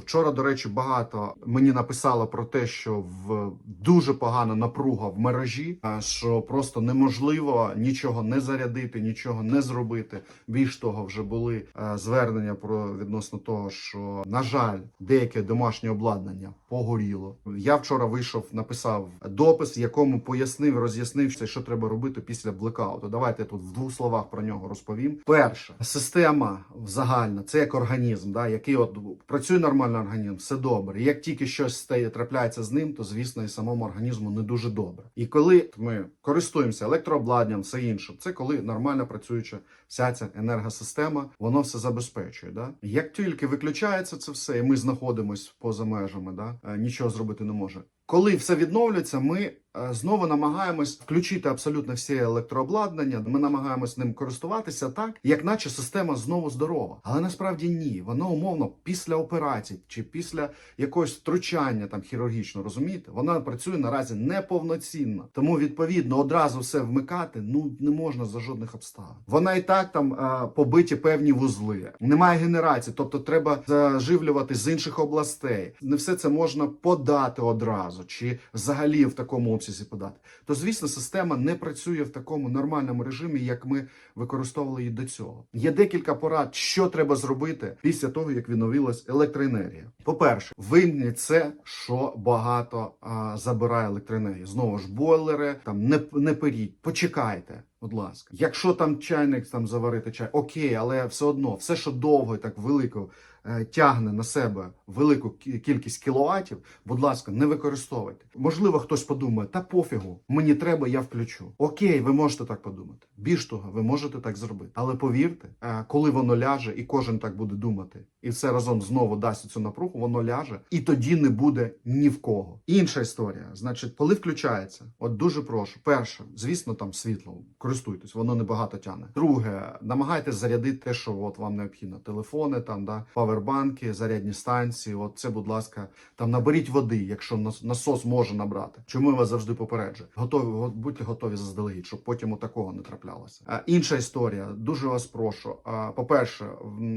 Вчора, до речі, багато мені написало про те, що в дуже погана напруга в мережі, що просто неможливо нічого не зарядити, нічого не зробити. Більш того, вже були е, звернення про відносно того, що на жаль, деяке домашнє обладнання погоріло. Я вчора вийшов, написав допис, в якому пояснив, роз'яснив, що треба робити після блекауту. Давайте я тут в двох словах про нього розповім. Перше, система загальна, це як організм, да, який от працює нормально організм, все добре. Як тільки щось стає трапляється з ним, то звісно і самому організму не дуже добре. І коли ми користуємося електрообладнанням, все інше, це коли нормально працююча вся ця енергосистема, воно все забезпечує. Да? Як тільки виключається це все, і ми знаходимося поза межами, да? е, нічого зробити не може. Коли все відновлюється, ми е, знову намагаємось включити абсолютно всі електрообладнання. Ми намагаємось ним користуватися так, як наче система знову здорова. Але насправді ні. Воно умовно після операції чи після якогось втручання там хірургічно, розумієте? Вона працює наразі неповноцінно. Тому відповідно одразу все вмикати ну не можна за жодних обставин. Вона і так там е, побиті певні вузли. Немає генерації, тобто треба заживлювати з інших областей. Не все це можна подати одразу, чи взагалі в такому обсязі подати. То звісно, система не працює в такому нормальному режимі, як ми використовували її до цього. Є декілька порад, що треба зробити після того, як відновилась електроенергія. По-перше, вимкніть це, що багато а, забирає електроенергії. Знову ж бойлери, там не, не періть, почекайте. Будь ласка, якщо там чайник там заварити чай, окей, але все одно, все, що довго і так велико е, тягне на себе велику кількість кіловатів, будь ласка, не використовуйте. Можливо, хтось подумає, та пофігу, мені треба, я включу. Окей, ви можете так подумати. Більш того, ви можете так зробити. Але повірте, е, коли воно ляже, і кожен так буде думати, і все разом знову дасть цю напругу, воно ляже, і тоді не буде ні в кого. Інша історія, значить, коли включається, от дуже прошу, перше, звісно, там світло, користуйтесь, воно небагато тягне. Друге, намагайтесь зарядити те, що от вам необхідно. Телефони, там да павербанки, зарядні станції. От це, будь ласка, там наберіть води, якщо нас- насос може набрати. Чому я вас завжди попереджую? Готові, от будьте готові заздалегідь, щоб потім от такого не траплялося. А, інша історія, дуже вас прошу. А, по-перше,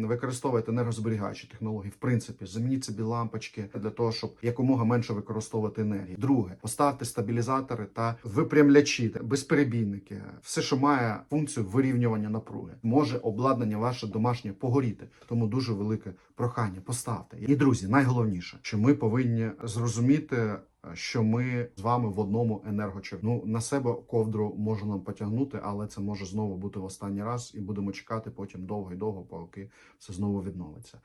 використовуйте енергозберігаючі технології. В принципі, замініть собі лампочки для того, щоб якомога менше використовувати енергії. Друге, поставте стабілізатори та випрямлячі, безперебійники, все, що має функцію вирівнювання напруги. Може обладнання ваше домашнє погоріти. Тому дуже велике прохання. Поставте. І друзі, найголовніше, що ми повинні зрозуміти. Що ми з вами в одному енергочерпі. Ну на себе ковдру може нам потягнути, але це може знову бути в останній раз, і будемо чекати потім довго і довго, поки все знову відновиться.